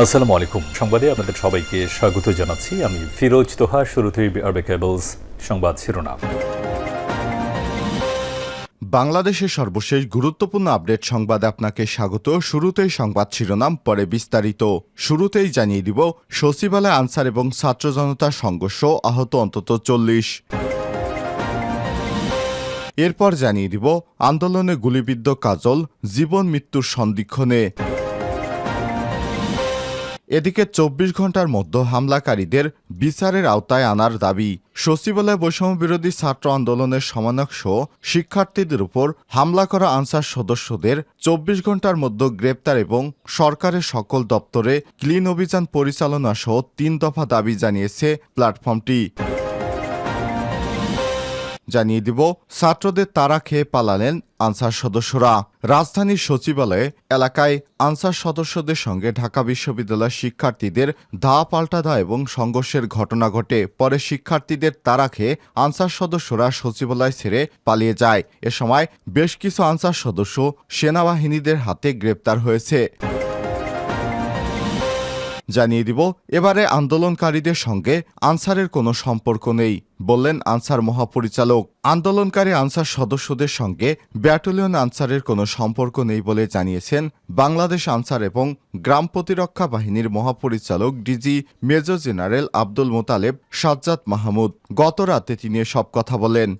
আসসালামু আলাইকুম। সংবাদে আপনাদের সবাইকে স্বাগত জানাচ্ছি। আমি ফিরোজ তোহা, শুরুতেই আরবে কেবলস সংবাদ শিরোনাম। বাংলাদেশের সর্বশেষ গুরুত্বপূর্ণ আপডেট সংবাদে আপনাকে স্বাগত। শুরুতেই সংবাদ শিরোনাম, পরে বিস্তারিত। শুরুতেই জানিয়ে দিব, সচিবালয় আনসার এবং ছাত্র জনতার সংঘর্ষ আহত অন্তত চল্লিশ। এরপর জানিয়ে দিব, আন্দোলনে গুলিবিদ্ধ কাজল, জীবন মৃত্যুর সন্দিক্ষণে এদিকে চব্বিশ ঘণ্টার মধ্যে হামলাকারীদের বিচারের আওতায় আনার দাবি। সচিবালয় বৈষম্য বিরোধী ছাত্র আন্দোলনের সমন্বয়ক সহ শিক্ষার্থীদের উপর হামলা করা আনসার সদস্যদের চব্বিশ ঘণ্টার মধ্যে গ্রেপ্তার এবং সরকারের সকল দপ্তরে ক্লিন অভিযান পরিচালনা সহ তিন দফা দাবি জানিয়েছে প্ল্যাটফর্মটি। জানিয়ে দিব, ছাত্রদের তারা খেয়ে পালালেন আনসার সদস্যরা। রাজধানীর সচিবালয়ে এলাকায় আনসার সদস্যদের সঙ্গে ঢাকা বিশ্ববিদ্যালয়ের শিক্ষার্থীদের ধা পাল্টা ধা এবং সংঘর্ষের ঘটনা ঘটে। পরে শিক্ষার্থীদের তারা খেয়ে আনসার সদস্যরা সচিবালয় ছেড়ে পালিয়ে যায়। এ সময় বেশ কিছু আনসার সদস্য সেনাবাহিনীদের হাতে গ্রেপ্তার হয়েছে। জানিয়ে দিব, এবারে আন্দোলনকারীদের সঙ্গে আনসারের কোনো সম্পর্ক নেই, বললেন আনসার মহাপরিচালক। আন্দোলনকারী আনসার সদস্যদের সঙ্গে ব্যাটালিয়ন আনসারের কোনো সম্পর্ক নেই বলে জানিয়েছেন বাংলাদেশ আনসার এবং গ্রাম প্রতিরক্ষা বাহিনীর মহাপরিচালক DG major general Abdul Motaleb Sajjad Mahmud. গত রাতে তিনি সব কথা বলেন।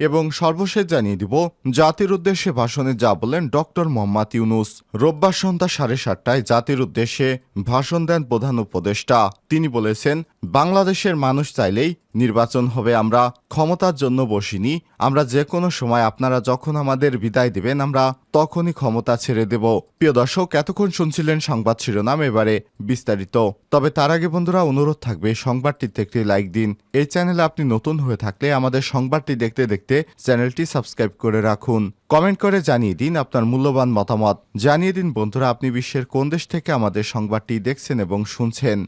এবং সর্বশেষ জানিয়ে দিব, জাতির উদ্দেশ্যে ভাষণে যা বলেন ডক্টর মোহাম্মদ ইউনুস। রোববার সন্ধ্যা সাড়ে সাতটায় জাতির উদ্দেশ্যে ভাষণ দেন প্রধান উপদেষ্টা। তিনি বলেছেন, বাংলাদেশের মানুষ চাইলেই নির্বাচন হবে, আমরা ক্ষমতার জন্য বসিনি, আমরা যে কোনো সময় আপনারা যখন আমাদের বিদায় দেবেন, আমরা তখনই ক্ষমতা ছেড়ে দেব। প্রিয় দর্শক, এতক্ষণ শুনছিলেন সংবাদ শিরোনাম, এবারে বিস্তারিত। তবে তার আগে বন্ধুরা, অনুরোধ থাকবে, সংবাদটিতে একটি লাইক দিন। এই চ্যানেলে আপনি নতুন হয়ে থাকলে আমাদের সংবাদটি দেখতে দেখতে চ্যানেলটি সাবস্ক্রাইব করে রাখুন। কমেন্ট করে জানিয়ে দিন আপনার মূল্যবান মতামত। জানিয়ে দিন বন্ধুরা, আপনি বিশ্বের কোন দেশ থেকে আমাদের সংবাদটি দেখছেন এবং শুনছেন।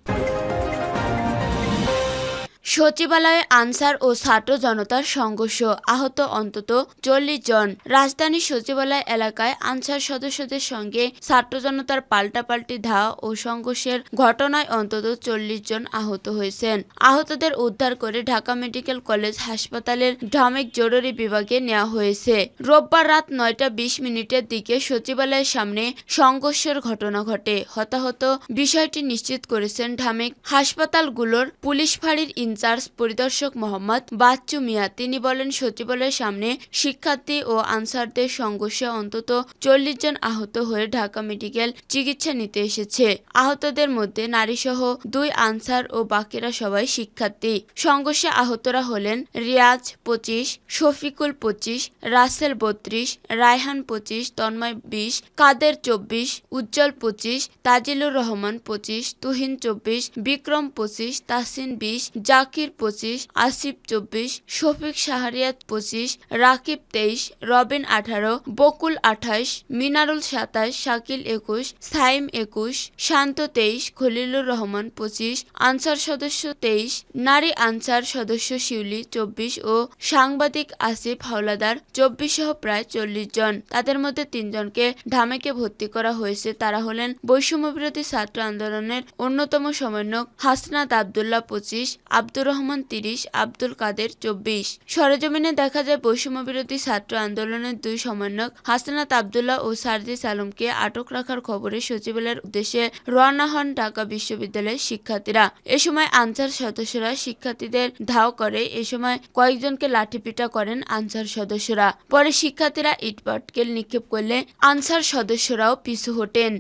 সচিবালয়ে আনসার ও ছাত্র জনতার সংঘর্ষ আহত অন্তত চল্লিশ জন। রাজধানীর সচিবালয় এলাকায় আনসার সদস্যদের সঙ্গে ছাত্র জনতার পাল্টাপাল্টি ধাওয়া ও সংঘর্ষের ঘটনায় অন্তত চল্লিশ জন আহত হয়েছেন। আহতদের উদ্ধার করে ঢাকা মেডিকেল কলেজ হাসপাতালের ঢামেক জরুরি বিভাগে নেওয়া হয়েছে। রোববার রাত নয়টা বিশ মিনিটের দিকে সচিবালয়ের সামনে সংঘর্ষের ঘটনা ঘটে। হতাহত বিষয়টি নিশ্চিত করেছেন ঢামেক হাসপাতালগুলোর পুলিশ ফাঁড়ির ইনচার্জ পরিদর্শক মোহাম্মদ বাচ্চু মিয়া। তিনি বলেন, সচিবালয়ের সামনে শিক্ষার্থী ও আনসারদের সংঘর্ষে অন্তত চল্লিশ জন আহত হয়ে ঢাকা মেডিকেল চিকিৎসা নিতে এসেছে। আহতদের মধ্যে নারীসহ দুই আনসার ও বাকিরা সবাই শিক্ষার্থী। সংঘর্ষে আহতরা হলেন রিয়াজ পঁচিশ, শফিকুল পঁচিশ, রাসেল বত্রিশ, রায়হান পঁচিশ, তন্ময় বিশ, কাদের চব্বিশ, উজ্জ্বল পঁচিশ, তাজিলুর রহমান পঁচিশ, তুহিন চব্বিশ, বিক্রম পঁচিশ তাসিন বিশ জাকির পঁচিশ, আসিফ চব্বিশ, শফিক শাহরিয়াত পঁচিশ, রাকিব তেইশ, রবিন আঠারো, বকুল আঠাশ, মিনারুল সাতাশ, শাকিল একুশ, সাইম একুশ, শান্ত তেইশ, খলিলুর রহমান পঁচিশ, আনসার সদস্য তেইশ, নারী আনসার সদস্য শিউলি চব্বিশ ও সাংবাদিক আসিফ হাওলাদার চব্বিশ সহ প্রায় চল্লিশ জন। তাদের মধ্যে তিনজনকে ঢামেকে ভর্তি করা হয়েছে। তারা হলেন বৈষম্য বিরোধী ছাত্র আন্দোলনের অন্যতম সমন্বয়ক হাসনাত আবদুল্লাহ পঁচিশ আব্দুর রহমান তিরিশ, আব্দুল কাদের চব্বিশ। সরেজমিনে দেখা যায় বৈষম্য বিরোধী ছাত্র আন্দোলনের দুই সমন্বয়ক হাসনাত আবদুল্লাহ ও সারজিস আলমকে আটক রাখার খবরে সচিবালয়ের উদ্দেশ্যে রওনা হন ঢাকা বিশ্ববিদ্যালয়ের শিক্ষার্থীরা। এ সময় আনসার সদস্যরা শিক্ষার্থীদের ধাও করে। এ সময় কয়েকজনকে লাঠিপিটা করেন আনসার সদস্যরা। পরে শিক্ষার্থীরা ইটপাটকেল নিক্ষেপ করলে আনসার সদস্যরাও পিছু হটেন।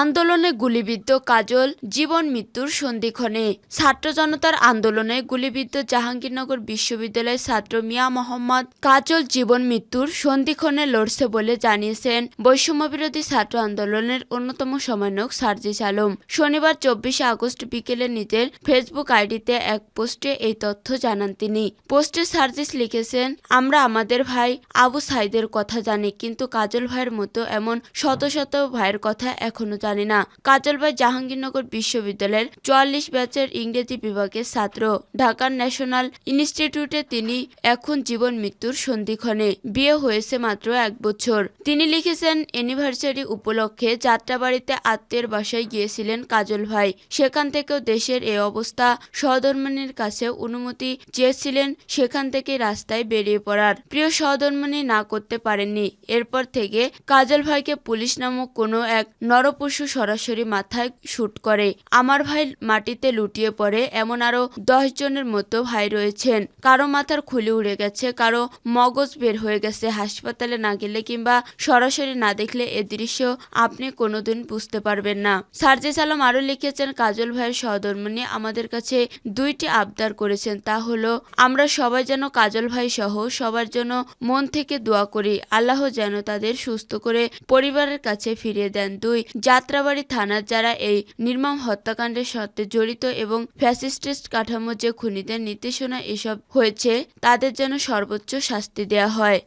আন্দোলনে গুলিবিদ্ধ কাজল জীবন মৃত্যুর সন্ধিক্ষণে। ছাত্র জনতার আন্দোলনে গুলিবিদ্ধ জাহাঙ্গীরনগর বিশ্ববিদ্যালয়ের ছাত্র মিয়া মোহাম্মদ কাজল জীবন মৃত্যুর সন্ধিক্ষণে লড়ছে বলে জানিয়েছেন বৈষম্যবিরোধী ছাত্র আন্দোলনের অন্যতম সমন্বয়ক সার্জিস আলম। শনিবার চব্বিশে আগস্ট বিকেলে নিজের ফেসবুক আইডিতে এক পোস্টে এই তথ্য জানান তিনি। পোস্টে সার্জিস লিখেছেন, আমরা আমাদের ভাই আবু সাইদের কথা জানি, কিন্তু কাজল ভাইয়ের মতো এমন শত শত ভাইয়ের কথা এখনও জানি না কাজল ভাই জাহাঙ্গীরনগর বিশ্ববিদ্যালয়ের চুয়াল্লিশ ব্যাচের ইংরেজি বিভাগের ছাত্র। ঢাকার ন্যাশনাল ইনস্টিটিউটে তিনি এখন জীবন মৃত্যুর সন্ধিক্ষণে বিয়ে হয়েছে মাত্র এক বছর। তিনি লিখেছেন অ্যানিভার্সারি উপলক্ষে যাত্রাবাড়িতে আত্মীয়ের বাসায় গিয়েছিলেন কাজল ভাই। সেখান থেকেও দেশের এই অবস্থা। সহধর্মিনীর কাছে অনুমতি চেয়েছিলেন, সেখান থেকে রাস্তায় বেরিয়ে পড়ার। প্রিয় সহধর্মিনী না করতে পারেননি। এরপর থেকে কাজল ভাইকে পুলিশ নামক কোনো এক নরপশু সরাসরি মাথায় শুট করে। আমার ভাই মাটিতে লুটিয়ে পড়ে এমন আরও দশ জনের মতো ভাই রয়েছেন। কারও মাথার খুলি উড়ে গেছে, কারও মগজ বের হয়ে গেছে হাসপাতালে না গেলে কিংবা সরাসরি না দেখলে এ দৃশ্য আপনি কোনোদিন বুঝতে পারবেন না। সার্জিস আলম আরও লিখেছেন, কাজল ভাইয়ের সহধর্মিনী আমাদের কাছে দুইটি আবদার করেছেন, তা হলো, আমরা সবাই যেন কাজল ভাই সহ সবার জন্য মন থেকে দোয়া করি, আল্লাহ যেন তাদের সুস্থ করে পরিবারের কাছে ফিরিয়ে দেন। দুই যাত্রাবাড়ি থানার যারা এই নির্মম হত্যাকাণ্ডের সাথে জড়িত এবং ফ্যাসিস্টিস্ট কাঠামো যে খুনিদের নির্দেশনা এসব হয়েছে, তাদের যেন সর্বোচ্চ শাস্তি দেওয়া হয়।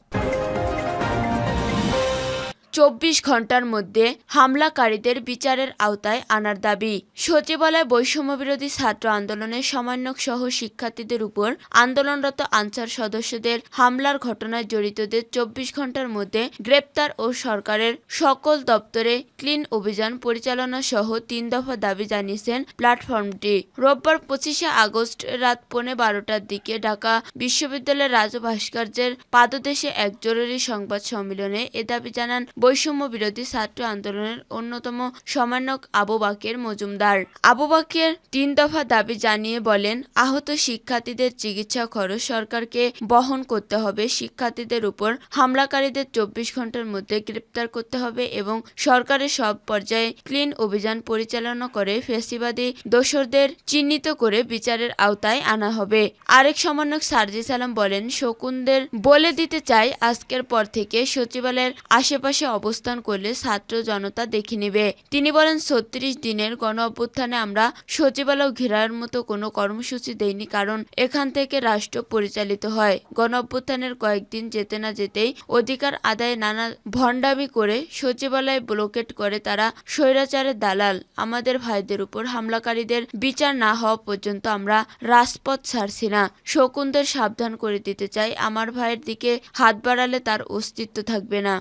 চব্বিশ ঘণ্টার মধ্যে হামলাকারীদের বিচারের আওতায় আনার দাবি। সচিবালয় বৈষম্য বিরোধী ছাত্র আন্দোলনের সমন্বয়ক সহ শিক্ষার্থীদের উপর আন্দোলনরত আনসার সদস্যদের হামলার ঘটনায় জড়িতদের চব্বিশ ঘণ্টার মধ্যে গ্রেপ্তার ও সরকারের সকল দপ্তরে ক্লিন অভিযান পরিচালনা সহ তিন দফা দাবি জানিয়েছেন প্ল্যাটফর্মটি। রোববার পঁচিশে আগস্ট রাত পৌনে বারোটার দিকে ঢাকা বিশ্ববিদ্যালয়ের রাজ ভাস্কর্যের পাদদেশে এক জরুরি সংবাদ সম্মেলনে এ দাবি জানান বৈষম্য বিরোধী ছাত্র আন্দোলনের অন্যতম সমন্বয়ক আবু বাকের মজুমদার। আবু বাকের তিন দফা দাবি জানিয়ে বলেন, আহত শিক্ষার্থীদের চিকিৎসা খরচ সরকারকে বহন করতে হবে। শিক্ষার্থীদের উপর হামলাকারীদের চব্বিশ ঘণ্টার মধ্যে গ্রেপ্তার করতে হবে এবং সরকারের সব পর্যায়ে ক্লিন অভিযান পরিচালনা করে ফেসিবাদী দোসরদের চিহ্নিত করে বিচারের আওতায় আনা হবে। আরেক সমন্বয়ক সার্জিস সালাম বলেন, শকুনদের বলে দিতে চাই। আজকের পর থেকে সচিবালয়ের আশেপাশে অবস্থান করলে ছাত্র জনতা দেখে নেবে। তিনি বলেন, ছত্রিশ দিনের গণ অভ্যুত্থানে আমরা সচিবালয় ঘেরার মতো কোনো কর্মসূচি দেইনি কারণ এখান থেকে রাষ্ট্র পরিচালিত হয়। গণ অভ্যুত্থানের কয়েকদিন যেতে না যেতেই অধিকার আদায়ে নানা ভণ্ডামি করে সচিবালয় ব্লকেট করে তারা স্বৈরাচারের দালাল। আমাদের ভাইদের উপর হামলাকারীদের বিচার না হওয়া পর্যন্ত আমরা রাজপথ ছাড়ছি না। শকুনদের সাবধান করে দিতে চাই। আমার ভাইয়ের দিকে হাত বাড়ালে তার অস্তিত্ব থাকবে না।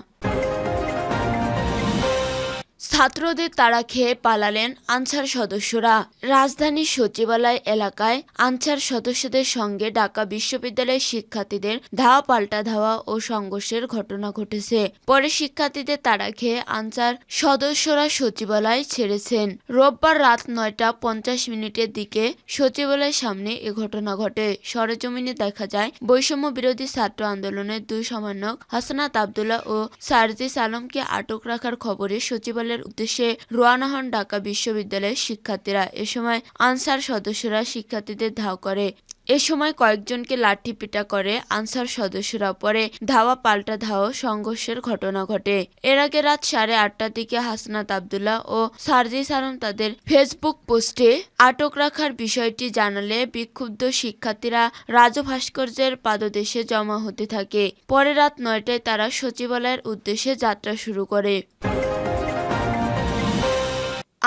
ছাত্রদের তাড়া খেয়ে পালালেন আনসার সদস্যরা। রাজধানীর সচিবালয় এলাকায় আনসার সদস্যদের সঙ্গে ঢাকা বিশ্ববিদ্যালয়ের শিক্ষার্থীদের ধাওয়া পাল্টা ধাওয়া ও সংঘর্ষের ঘটনা ঘটেছে। পরে শিক্ষার্থীদের তাড়া খেয়ে আনসার সদস্যরা সচিবালয় ছেড়েছেন। রোববার রাত নয়টা পঞ্চাশ মিনিটের দিকে সচিবালয়ের সামনে এ ঘটনা ঘটে। সরেজমিনে দেখা যায়, বৈষম্য বিরোধী ছাত্র আন্দোলনের দুই সমন্বয়ক হাসনাত আবদুল্লাহ ও সার্জিস আলমকে আটক রাখার খবরে সচিবালয়ের উদ্দেশ্যে রওনা হন ঢাকা বিশ্ববিদ্যালয়ের শিক্ষার্থীরা এ সময় আনসার সদস্যরা শিক্ষার্থীদের ধাও করে। এ সময় কয়েকজনকে লাঠি পিটা করে আনসার সদস্যরা পরে ধাওয়া পাল্টা ধাওয়া সংঘর্ষের ঘটনা ঘটে। এর আগে রাত সাড়ে আটটার দিকে হাসনাত আবদুল্লাহ ও সার্জিস আলম তাদের ফেসবুক পোস্টে আটক রাখার বিষয়টি জানালে বিক্ষুব্ধ শিক্ষার্থীরা রাজু ভাস্কর্যের পাদদেশে জমা হতে থাকে। পরে রাত নয়টায় তারা সচিবালয়ের উদ্দেশ্যে যাত্রা শুরু করে।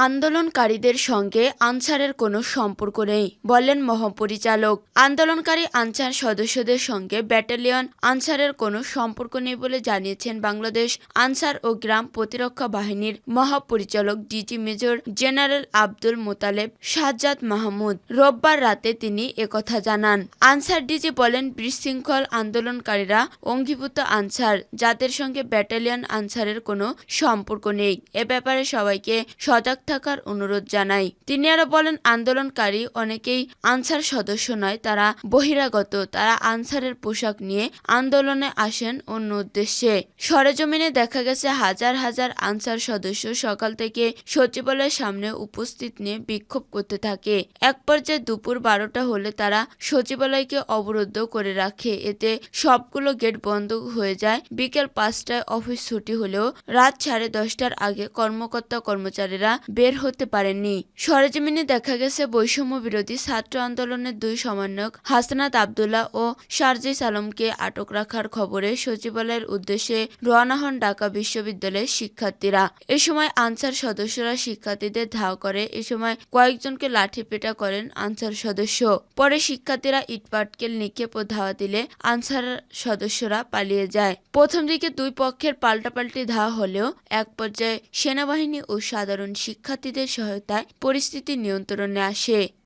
আন্দোলনকারীদের সঙ্গে আনসারের কোনো সম্পর্ক নেই বললেন মহাপরিচালক। আন্দোলনকারী আনসার সদস্যদের সঙ্গে ব্যাটালিয়ন আনসারের কোনো সম্পর্ক নেই বলে জানিয়েছেন বাংলাদেশ আনসার ও গ্রাম প্রতিরক্ষা বাহিনীর মহাপরিচালক DG major general Abdul Motaleb Sajjad Mahmud. রোববার রাতে তিনি একথা জানান। আনসার ডিজি বলেন, বিশৃঙ্খল আন্দোলনকারীরা অঙ্গীভূত আনসার, যাদের সঙ্গে ব্যাটালিয়ন আনসারের কোনো সম্পর্ক নেই। এ ব্যাপারে সবাইকে সজাগ থাকার অনুরোধ জানাই। তিনি আরও বলেন, আন্দোলনকারী অনেকেই আনসার সদস্য নয়, তারা বহিরাগত। তারা আনসারের পোশাক নিয়ে আন্দোলনে আসেন অন্য উদ্দেশ্যে। সরেজমিনে দেখা গেছে, হাজার হাজার আনসার সদস্য সকাল থেকে সচিবালয়ের সামনে উপস্থিত নিয়ে বিক্ষোভ করতে থাকে। এক পর্যায়ে দুপুর বারোটা হলে তারা সচিবালয়কে অবরুদ্ধ করে রাখে। এতে সবগুলো গেট বন্ধ হয়ে যায়। বিকেল পাঁচটায় অফিস ছুটি হলেও রাত সাড়ে দশটার আগে কর্মকর্তা কর্মচারীরা বের হতে পারেননি। সরেজমিনে দেখা গেছে বৈষম্য বিরোধী ছাত্র আন্দোলনের দুই সমন্বয়ক হাসনাত আবদুল্লাহ ও শারজিস আলমকে আটক রাখার খবরে সচিবালয়ের উদ্দেশ্যে রওনা হন ঢাকা বিশ্ববিদ্যালয়ের শিক্ষার্থীরা। এ সময় আনসার সদস্যরা শিক্ষার্থীদের ধাওয়া করে। এ সময় কয়েকজনকে লাঠিপেটা করেন আনসার সদস্য। পরে শিক্ষার্থীরা ইটপাটকেল নিক্ষেপ ও ধাওয়া দিলে আনসার সদস্যরা পালিয়ে যায়। প্রথম দিকে দুই পক্ষের পাল্টাপাল্টি ধাওয়া হলেও এক পর্যায়ে সেনাবাহিনী ও সাধারণ শিক্ষার্থীদের সহায়তায় পরিস্থিতি নিয়ন্ত্রণে আসে।